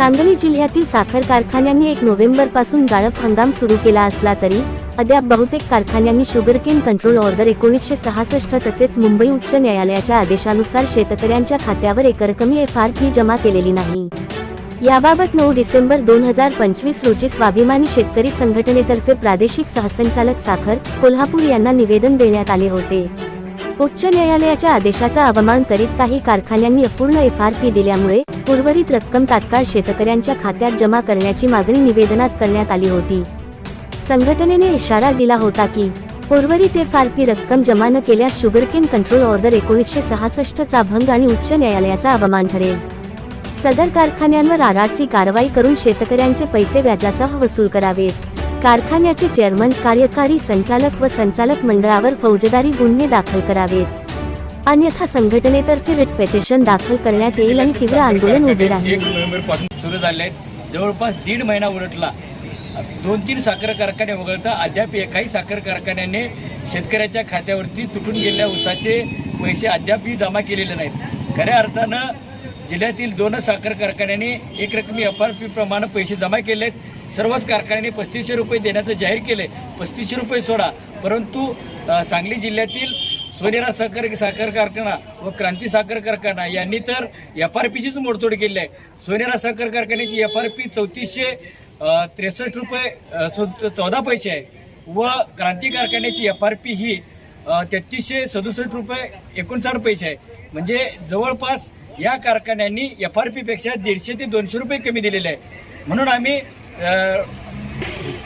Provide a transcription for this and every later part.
सांगली जिल्ह्यातील साखर कारखान्यांनी एक नोव्हेंबरपासून गाळप हंगाम सुरू केला असला तरी अद्याप बहुतेक कारखान्यांनी शुगरकेन कंट्रोल ऑर्डर एकोणीसशे सहासष्ट तसेच मुंबई उच्च न्यायालयाच्या आदेशानुसार शेतकऱ्यांच्या खात्यावर एकरकमी एफ आर पी जमा केलेली नाही. याबाबत नऊ डिसेंबर दोन हजार पंचवीस रोजी स्वाभिमानी शेतकरी संघटनेतर्फे प्रादेशिक सहसंचालक साखर कोल्हापूर यांना निवेदन देण्यात आले होते. उच्च न्यायालयाच्या आदेशाचा अवमान करीत काही कारखान्यांनी अपूर्ण एफ आर पी दिल्यामुळे उर्वरित रक्कम तात्काळ शेतकऱ्यांच्या खात्यात जमा करण्याची मागणी निवेदनात करण्यात आली होती. संघटनेने इशारा दिला होता की उर्वरित एफ आर पी रक्कम जमा न केल्यास शुगरकेन कंट्रोल ऑर्डर एकोणीसशे सहासष्ट चा भंग आणि उच्च न्यायालयाचा अवमान ठरेल. सदर कारखान्यांवर आरआरसी कारवाई करून शेतकऱ्यांचे पैसे व्याजासह वसूल करावेत. कारखान्याचे चेअरमन कार्यकारी संचालक व संचालक मंडळावर फौजदारी गुन्हे दाखल करावेत. अन्यथा संघटनेतर्फे रिट पेटिशन दाखल करण्यात येईल आणि तीव्र आंदोलन उभे राहील. एक सुरू झाले आहेत जवळपास दीड महिना उलटला. दोन तीन साखर कारखाने वगळता अद्याप एकाही साखर कारखान्याने शेतकऱ्याच्या खात्यावरती तुटून गेलेल्या ऊसाचे पैसे अद्यापही जमा केलेले नाहीत. खऱ्या अर्थानं जिल्ह्यातील दोनच साखर कारखान्यांनी एक रकमी एफ आर पी प्रमाणे पैसे जमा केले आहेत सर्वच कारखान्यांनी पस्तीसशे रुपये देण्याचं जाहीर केले पस्तीसशे रुपये सोडा. परंतु सांगली जिल्ह्यातील सोनेरा साखर साखर कारखाना व क्रांती साखर कारखाना यांनी तर एफ आर पीचीच मोडतोड केली आहे सोनेरा साखर कारखान्याची एफ आर पी चौतीसशे त्रेसष्ट रुपये चौदा पैसे आहे. व क्रांती कारखान्याची एफ आर पी ही तेहतीसशे सदुसष्ट रुपये एकोणसाठ पैसे आहे. म्हणजे जवळपास या कारखान्यांनी एफ आर पीपेक्षा दीडशे ते दोनशे रुपये कमी दिलेले आहे. म्हणून आम्ही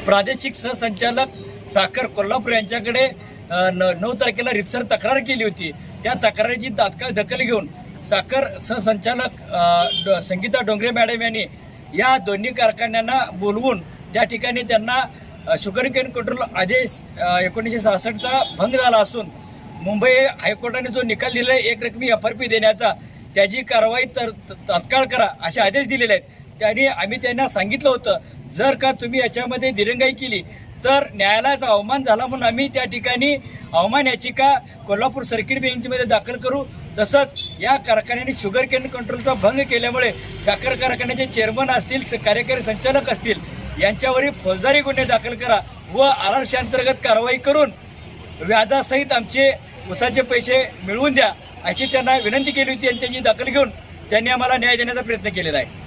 प्रादेशिक सहसंचालक साखर कोल्हापूर यांच्याकडे न- नऊ तारखेला रितसर तक्रार केली होती. त्या तक्रारीची तात्काळ दखल घेऊन साखर सहसंचालक संगीता डोंगरे मॅडम यांनी या दोन्ही कारखान्यांना बोलवून त्या ठिकाणी त्यांना शुगर केन कंट्रोल आदेश एकोणीसशे सहासष्टचा भंग झाला असून मुंबई हायकोर्टाने जो निकाल दिला एक रकमी एफ आर पी देण्याचा त्याची कारवाई तर तात्काळ करा असे आदेश दिलेले आहेत. त्याने आम्ही त्यांना सांगितलं होतं जर का तुम्ही याच्यामध्ये दिरंगाई केली तर न्यायालयाचा अवमान झाला म्हणून आम्ही त्या ठिकाणी अवमान याचिका कोल्हापूर सर्किट बेंचमध्ये दाखल करू. तसंच या कारखान्याने शुगर केन कंट्रोलचा भंग केल्यामुळे साखर कारखान्याचे चेअरमन असतील स- कार्यकारी संचालक असतील यांच्यावरही फौजदारी गुन्हे दाखल करा व आरक्षांतर्गत कारवाई करून व्याजासहित आमचे उसाचे पैसे मिळवून द्या अशी त्यांना विनंती केली होती आणि त्यांची दखल घेऊन त्यांनी आम्हाला न्याय देण्याचा प्रयत्न केलेला आहे.